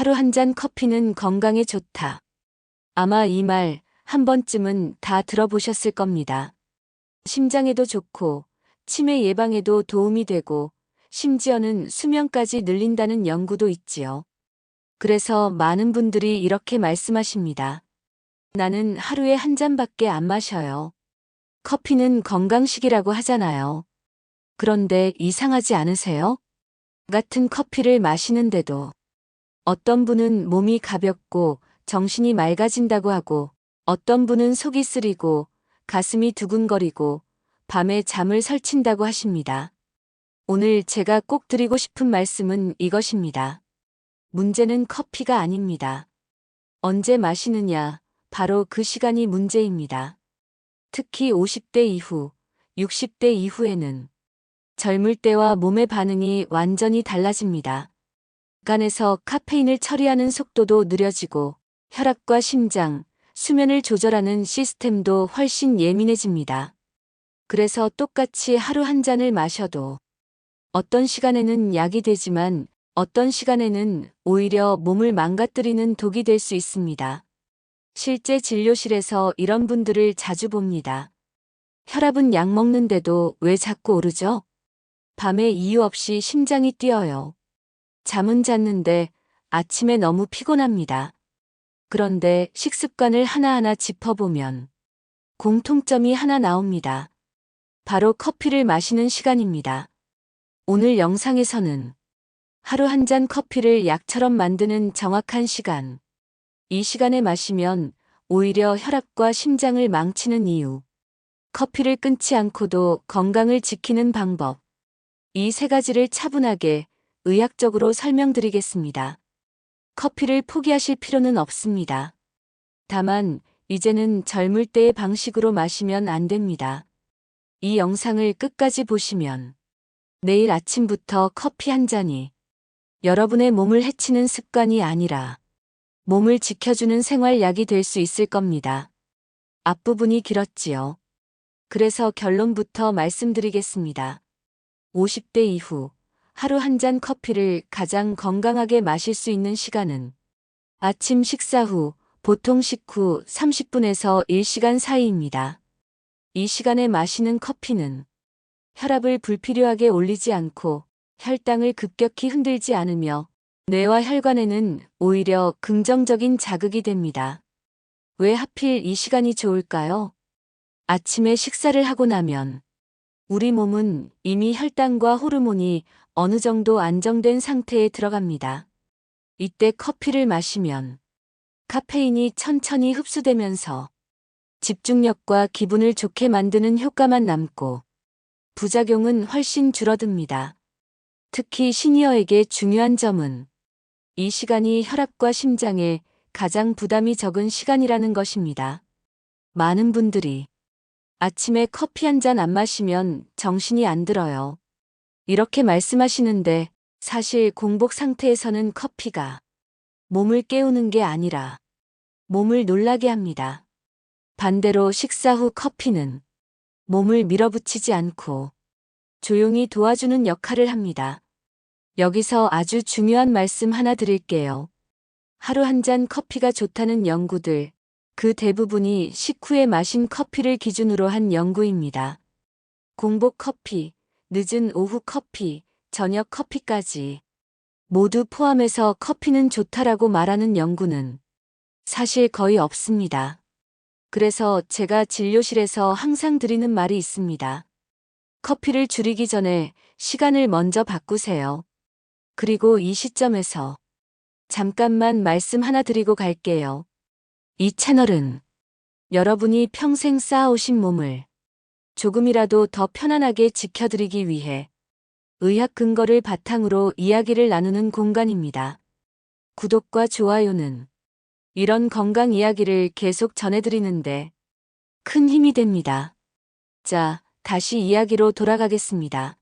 하루 한 잔 커피는 건강에 좋다. 아마 이 말 한 번쯤은 다 들어보셨을 겁니다. 심장에도 좋고, 치매 예방에도 도움이 되고, 심지어는 수명까지 늘린다는 연구도 있지요. 그래서 많은 분들이 이렇게 말씀하십니다. 나는 하루에 한 잔밖에 안 마셔요. 커피는 건강식이라고 하잖아요. 그런데 이상하지 않으세요? 같은 커피를 마시는데도 어떤 분은 몸이 가볍고 정신이 맑아진다고 하고 어떤 분은 속이 쓰리고 가슴이 두근거리고 밤에 잠을 설친다고 하십니다. 오늘 제가 꼭 드리고 싶은 말씀은 이것입니다. 문제는 커피가 아닙니다. 언제 마시느냐, 바로 그 시간이 문제입니다. 특히 50대 이후, 60대 이후에는 젊을 때와 몸의 반응이 완전히 달라집니다. 간에서 카페인을 처리하는 속도도 느려지고 혈압과 심장, 수면을 조절하는 시스템도 훨씬 예민해집니다. 그래서 똑같이 하루 한 잔을 마셔도 어떤 시간에는 약이 되지만 어떤 시간에는 오히려 몸을 망가뜨리는 독이 될 수 있습니다. 실제 진료실에서 이런 분들을 자주 봅니다. 혈압은 약 먹는데도 왜 자꾸 오르죠? 밤에 이유 없이 심장이 뛰어요. 잠은 잤는데 아침에 너무 피곤합니다. 그런데 식습관을 하나하나 짚어보면 공통점이 하나 나옵니다. 바로 커피를 마시는 시간입니다. 오늘 영상에서는 하루 한 잔 커피를 약처럼 만드는 정확한 시간. 이 시간에 마시면 오히려 혈압과 심장을 망치는 이유. 커피를 끊지 않고도 건강을 지키는 방법. 이 세 가지를 차분하게 의학적으로 설명드리겠습니다. 커피를 포기하실 필요는 없습니다. 다만, 이제는 젊을 때의 방식으로 마시면 안 됩니다. 이 영상을 끝까지 보시면 내일 아침부터 커피 한 잔이 여러분의 몸을 해치는 습관이 아니라 몸을 지켜주는 생활약이 될 수 있을 겁니다. 앞부분이 길었지요. 그래서 결론부터 말씀드리겠습니다. 50대 이후 하루 한 잔 커피를 가장 건강하게 마실 수 있는 시간은 아침 식사 후 보통 식후 30분에서 1시간 사이입니다. 이 시간에 마시는 커피는 혈압을 불필요하게 올리지 않고 혈당을 급격히 흔들지 않으며 뇌와 혈관에는 오히려 긍정적인 자극이 됩니다. 왜 하필 이 시간이 좋을까요? 아침에 식사를 하고 나면 우리 몸은 이미 혈당과 호르몬이 어느 정도 안정된 상태에 들어갑니다. 이때 커피를 마시면 카페인이 천천히 흡수되면서 집중력과 기분을 좋게 만드는 효과만 남고 부작용은 훨씬 줄어듭니다. 특히 시니어에게 중요한 점은 이 시간이 혈압과 심장에 가장 부담이 적은 시간이라는 것입니다. 많은 분들이 아침에 커피 한 잔 안 마시면 정신이 안 들어요. 이렇게 말씀하시는데 사실 공복 상태에서는 커피가 몸을 깨우는 게 아니라 몸을 놀라게 합니다. 반대로 식사 후 커피는 몸을 밀어붙이지 않고 조용히 도와주는 역할을 합니다. 여기서 아주 중요한 말씀 하나 드릴게요. 하루 한 잔 커피가 좋다는 연구들, 그 대부분이 식후에 마신 커피를 기준으로 한 연구입니다. 공복 커피, 늦은 오후 커피, 저녁 커피까지 모두 포함해서 커피는 좋다라고 말하는 연구는 사실 거의 없습니다. 그래서 제가 진료실에서 항상 드리는 말이 있습니다. 커피를 줄이기 전에 시간을 먼저 바꾸세요. 그리고 이 시점에서 잠깐만 말씀 하나 드리고 갈게요. 이 채널은 여러분이 평생 쌓아오신 몸을 조금이라도 더 편안하게 지켜드리기 위해 의학 근거를 바탕으로 이야기를 나누는 공간입니다. 구독과 좋아요는 이런 건강 이야기를 계속 전해드리는데 큰 힘이 됩니다. 자, 다시 이야기로 돌아가겠습니다.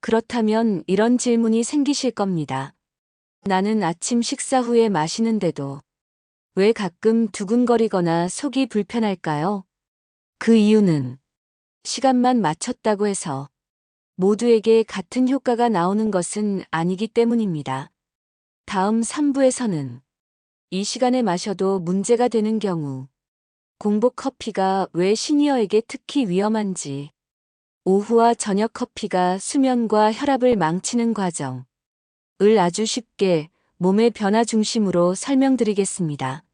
그렇다면 이런 질문이 생기실 겁니다. 나는 아침 식사 후에 마시는데도 왜 가끔 두근거리거나 속이 불편할까요? 그 이유는 시간만 맞췄다고 해서 모두에게 같은 효과가 나오는 것은 아니기 때문입니다. 다음 3부에서는 이 시간에 마셔도 문제가 되는 경우, 공복 커피가 왜 시니어에게 특히 위험한지, 오후와 저녁 커피가 수면과 혈압을 망치는 과정, 을 아주 쉽게 몸의 변화 중심으로 설명드리겠습니다.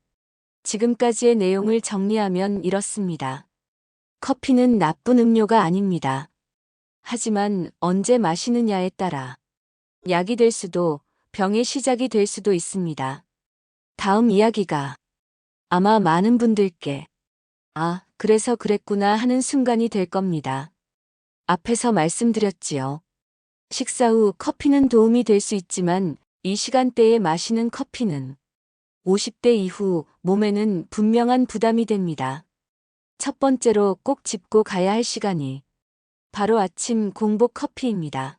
지금까지의 내용을 정리하면 이렇습니다. 커피는 나쁜 음료가 아닙니다. 하지만 언제 마시느냐에 따라 약이 될 수도 병의 시작이 될 수도 있습니다. 다음 이야기가 아마 많은 분들께 아, 그래서 그랬구나 하는 순간이 될 겁니다. 앞에서 말씀드렸지요. 식사 후 커피는 도움이 될 수 있지만 이 시간대에 마시는 커피는 50대 이후 몸에는 분명한 부담이 됩니다. 첫 번째로 꼭 짚고 가야 할 시간이 바로 아침 공복 커피입니다.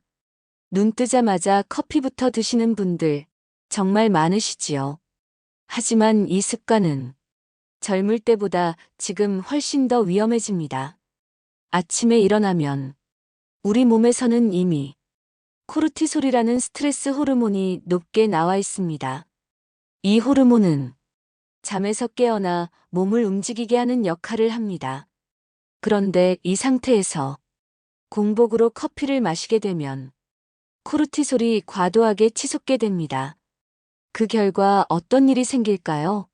눈 뜨자마자 커피부터 드시는 분들 정말 많으시지요. 하지만 이 습관은 젊을 때보다 지금 훨씬 더 위험해집니다. 아침에 일어나면 우리 몸에서는 이미 코르티솔이라는 스트레스 호르몬이 높게 나와 있습니다. 이 호르몬은 잠에서 깨어나 몸을 움직이게 하는 역할을 합니다. 그런데 이 상태에서 공복으로 커피를 마시게 되면 코르티솔이 과도하게 치솟게 됩니다. 그 결과 어떤 일이 생길까요?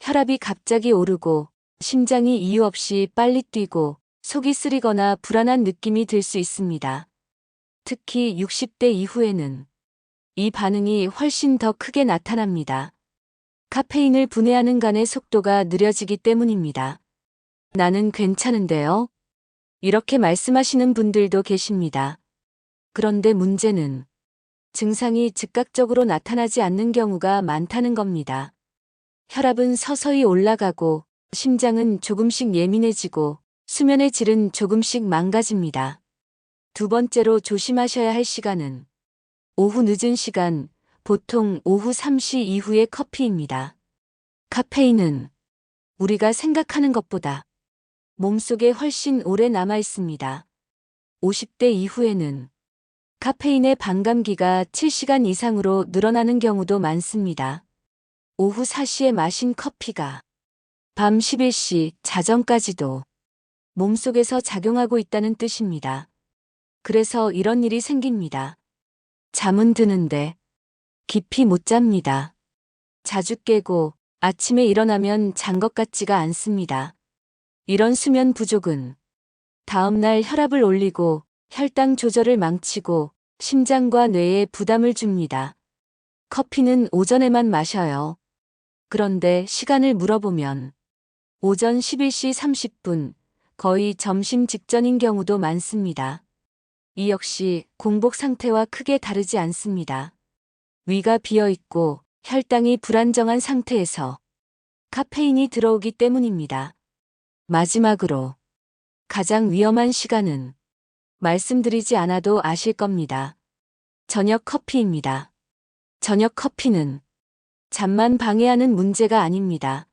혈압이 갑자기 오르고 심장이 이유 없이 빨리 뛰고 속이 쓰리거나 불안한 느낌이 들 수 있습니다. 특히 60대 이후에는 이 반응이 훨씬 더 크게 나타납니다. 카페인을 분해하는 간의 속도가 느려지기 때문입니다. 나는 괜찮은데요? 이렇게 말씀하시는 분들도 계십니다. 그런데 문제는 증상이 즉각적으로 나타나지 않는 경우가 많다는 겁니다. 혈압은 서서히 올라가고 심장은 조금씩 예민해지고 수면의 질은 조금씩 망가집니다. 두 번째로 조심하셔야 할 시간은 오후 늦은 시간, 보통 오후 3시 이후의 커피입니다. 카페인은 우리가 생각하는 것보다 몸속에 훨씬 오래 남아 있습니다. 50대 이후에는 카페인의 반감기가 7시간 이상으로 늘어나는 경우도 많습니다. 오후 4시에 마신 커피가 밤 11시 자정까지도 몸속에서 작용하고 있다는 뜻입니다. 그래서 이런 일이 생깁니다. 잠은 드는데 깊이 못 잡니다. 자주 깨고 아침에 일어나면 잔 것 같지가 않습니다. 이런 수면 부족은 다음날 혈압을 올리고 혈당 조절을 망치고 심장과 뇌에 부담을 줍니다. 커피는 오전에만 마셔요. 그런데 시간을 물어보면 오전 11시 30분, 거의 점심 직전인 경우도 많습니다. 이 역시 공복 상태와 크게 다르지 않습니다. 위가 비어 있고 혈당이 불안정한 상태에서 카페인이 들어오기 때문입니다. 마지막으로 가장 위험한 시간은 말씀드리지 않아도 아실 겁니다. 저녁 커피입니다. 저녁 커피는 잠만 방해하는 문제가 아닙니다.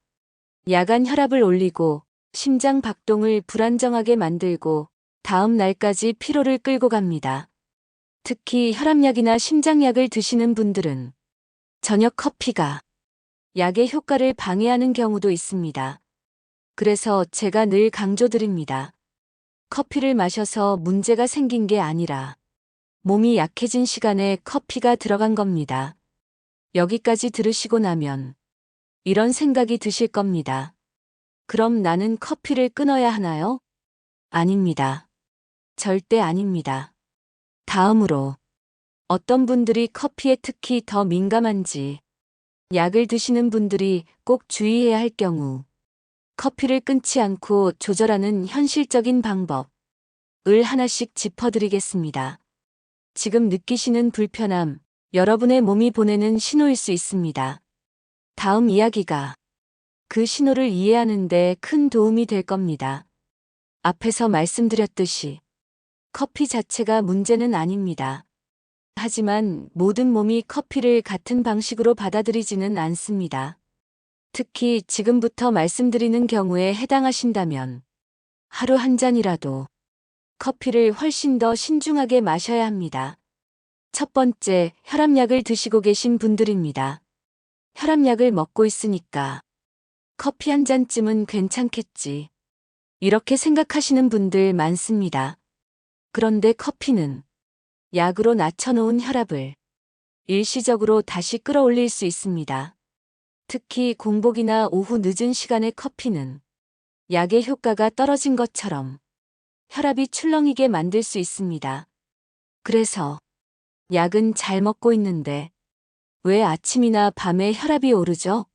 야간 혈압을 올리고 심장 박동을 불안정하게 만들고 다음 날까지 피로를 끌고 갑니다. 특히 혈압약이나 심장약을 드시는 분들은 저녁 커피가 약의 효과를 방해하는 경우도 있습니다. 그래서 제가 늘 강조드립니다. 커피를 마셔서 문제가 생긴 게 아니라 몸이 약해진 시간에 커피가 들어간 겁니다. 여기까지 들으시고 나면 이런 생각이 드실 겁니다. 그럼 나는 커피를 끊어야 하나요? 아닙니다. 절대 아닙니다. 다음으로 어떤 분들이 커피에 특히 더 민감한지 약을 드시는 분들이 꼭 주의해야 할 경우 커피를 끊지 않고 조절하는 현실적인 방법을 하나씩 짚어드리겠습니다. 지금 느끼시는 불편함, 여러분의 몸이 보내는 신호일 수 있습니다. 다음 이야기가 그 신호를 이해하는 데 큰 도움이 될 겁니다. 앞에서 말씀드렸듯이 커피 자체가 문제는 아닙니다. 하지만 모든 몸이 커피를 같은 방식으로 받아들이지는 않습니다. 특히 지금부터 말씀드리는 경우에 해당하신다면 하루 한 잔이라도 커피를 훨씬 더 신중하게 마셔야 합니다. 첫 번째, 혈압약을 드시고 계신 분들입니다. 혈압약을 먹고 있으니까 커피 한 잔쯤은 괜찮겠지. 이렇게 생각하시는 분들 많습니다. 그런데 커피는 약으로 낮춰놓은 혈압을 일시적으로 다시 끌어올릴 수 있습니다. 특히 공복이나 오후 늦은 시간의 커피는 약의 효과가 떨어진 것처럼 혈압이 출렁이게 만들 수 있습니다. 그래서 약은 잘 먹고 있는데 왜 아침이나 밤에 혈압이 오르죠?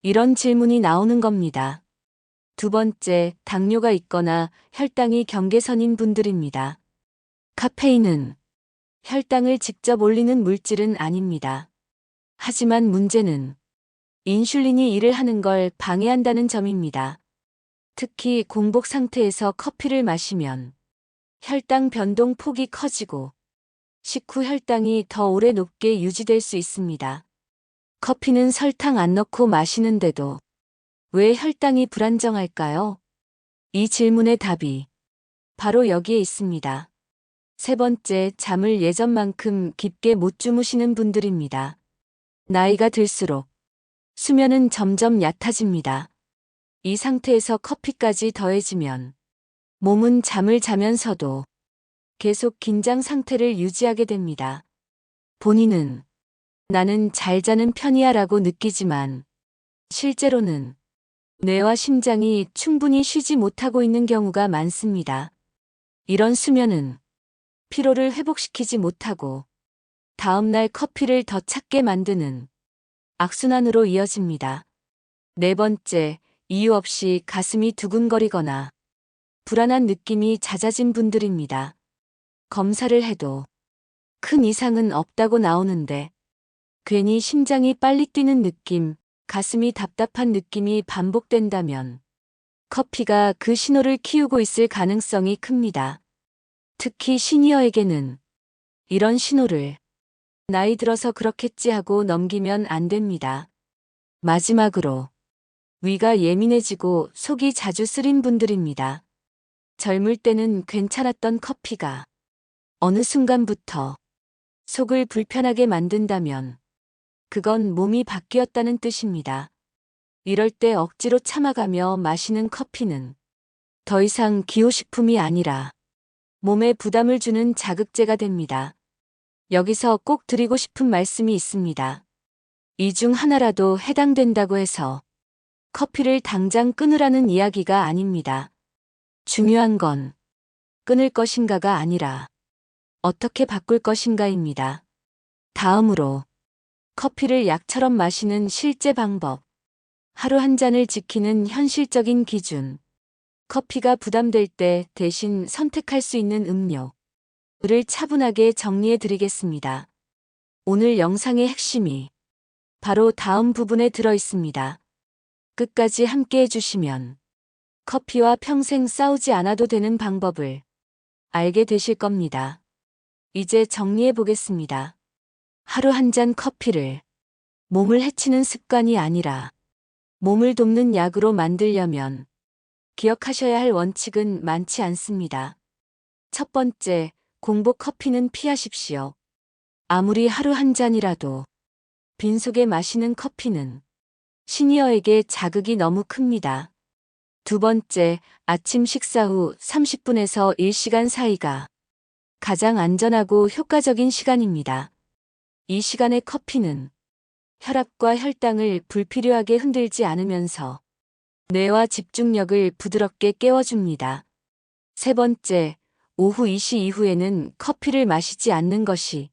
이런 질문이 나오는 겁니다. 두 번째, 당뇨가 있거나 혈당이 경계선인 분들입니다. 카페인은 혈당을 직접 올리는 물질은 아닙니다. 하지만 문제는 인슐린이 일을 하는 걸 방해한다는 점입니다. 특히 공복 상태에서 커피를 마시면 혈당 변동 폭이 커지고 식후 혈당이 더 오래 높게 유지될 수 있습니다. 커피는 설탕 안 넣고 마시는데도 왜 혈당이 불안정할까요? 이 질문의 답이 바로 여기에 있습니다. 세 번째, 잠을 예전만큼 깊게 못 주무시는 분들입니다. 나이가 들수록 수면은 점점 얕아집니다. 이 상태에서 커피까지 더해지면 몸은 잠을 자면서도 계속 긴장 상태를 유지하게 됩니다. 본인은 나는 잘 자는 편이야 라고 느끼지만 실제로는 뇌와 심장이 충분히 쉬지 못하고 있는 경우가 많습니다. 이런 수면은 피로를 회복시키지 못하고 다음날 커피를 더 찾게 만드는 악순환으로 이어집니다. 네 번째, 이유 없이 가슴이 두근거리거나 불안한 느낌이 잦아진 분들입니다. 검사를 해도 큰 이상은 없다고 나오는데 괜히 심장이 빨리 뛰는 느낌, 가슴이 답답한 느낌이 반복된다면 커피가 그 신호를 키우고 있을 가능성이 큽니다. 특히 시니어에게는 이런 신호를 나이 들어서 그렇겠지 하고 넘기면 안 됩니다. 마지막으로 위가 예민해지고 속이 자주 쓰린 분들입니다. 젊을 때는 괜찮았던 커피가 어느 순간부터 속을 불편하게 만든다면 그건 몸이 바뀌었다는 뜻입니다. 이럴 때 억지로 참아가며 마시는 커피는 더 이상 기호식품이 아니라 몸에 부담을 주는 자극제가 됩니다. 여기서 꼭 드리고 싶은 말씀이 있습니다. 이 중 하나라도 해당된다고 해서 커피를 당장 끊으라는 이야기가 아닙니다. 중요한 건 끊을 것인가가 아니라 어떻게 바꿀 것인가입니다. 다음으로 커피를 약처럼 마시는 실제 방법. 하루 한 잔을 지키는 현실적인 기준. 커피가 부담될 때 대신 선택할 수 있는 음료를 차분하게 정리해 드리겠습니다. 오늘 영상의 핵심이 바로 다음 부분에 들어 있습니다. 끝까지 함께 해주시면 커피와 평생 싸우지 않아도 되는 방법을 알게 되실 겁니다. 이제 정리해 보겠습니다. 하루 한 잔 커피를 몸을 해치는 습관이 아니라 몸을 돕는 약으로 만들려면 기억하셔야 할 원칙은 많지 않습니다. 첫 번째, 공복 커피는 피하십시오. 아무리 하루 한 잔이라도 빈속에 마시는 커피는 시니어에게 자극이 너무 큽니다. 두 번째, 아침 식사 후 30분에서 1시간 사이가 가장 안전하고 효과적인 시간입니다. 이 시간의 커피는 혈압과 혈당을 불필요하게 흔들지 않으면서 뇌와 집중력을 부드럽게 깨워줍니다. 세 번째, 오후 2시 이후에는 커피를 마시지 않는 것이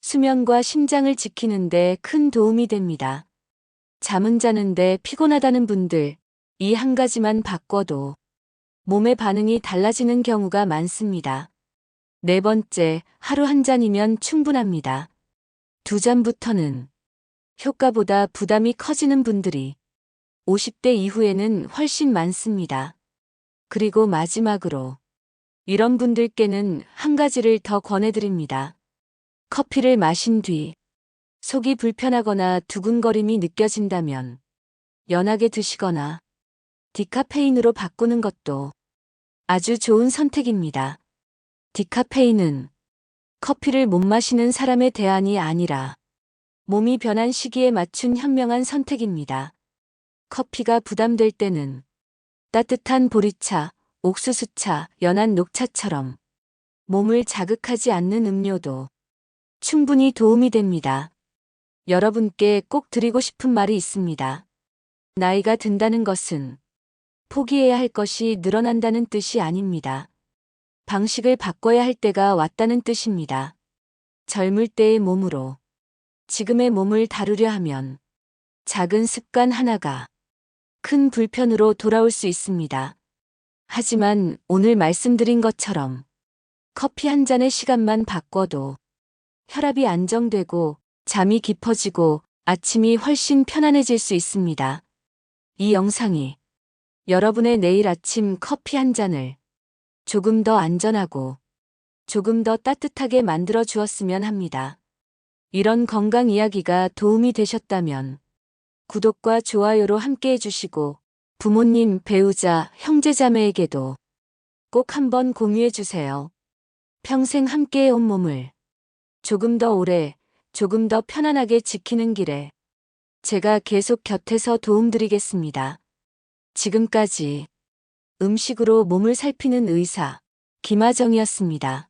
수면과 심장을 지키는데 큰 도움이 됩니다. 잠은 자는데 피곤하다는 분들, 이 한 가지만 바꿔도 몸의 반응이 달라지는 경우가 많습니다. 네 번째, 하루 한 잔이면 충분합니다. 두 잔부터는 효과보다 부담이 커지는 분들이 50대 이후에는 훨씬 많습니다. 그리고 마지막으로 이런 분들께는 한 가지를 더 권해드립니다. 커피를 마신 뒤 속이 불편하거나 두근거림이 느껴진다면 연하게 드시거나 디카페인으로 바꾸는 것도 아주 좋은 선택입니다. 디카페인은 커피를 못 마시는 사람의 대안이 아니라 몸이 변한 시기에 맞춘 현명한 선택입니다. 커피가 부담될 때는 따뜻한 보리차, 옥수수차, 연한 녹차처럼 몸을 자극하지 않는 음료도 충분히 도움이 됩니다. 여러분께 꼭 드리고 싶은 말이 있습니다. 나이가 든다는 것은 포기해야 할 것이 늘어난다는 뜻이 아닙니다. 방식을 바꿔야 할 때가 왔다는 뜻입니다. 젊을 때의 몸으로 지금의 몸을 다루려 하면 작은 습관 하나가 큰 불편으로 돌아올 수 있습니다. 하지만 오늘 말씀드린 것처럼 커피 한 잔의 시간만 바꿔도 혈압이 안정되고 잠이 깊어지고 아침이 훨씬 편안해질 수 있습니다. 이 영상이 여러분의 내일 아침 커피 한 잔을 조금 더 안전하고 조금 더 따뜻하게 만들어 주었으면 합니다. 이런 건강 이야기가 도움이 되셨다면 구독과 좋아요로 함께 해주시고 부모님, 배우자, 형제자매에게도 꼭 한번 공유해 주세요. 평생 함께 해온 몸을 조금 더 오래, 조금 더 편안하게 지키는 길에 제가 계속 곁에서 도움드리겠습니다. 지금까지 음식으로 몸을 살피는 의사 김하정이었습니다.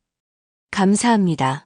감사합니다.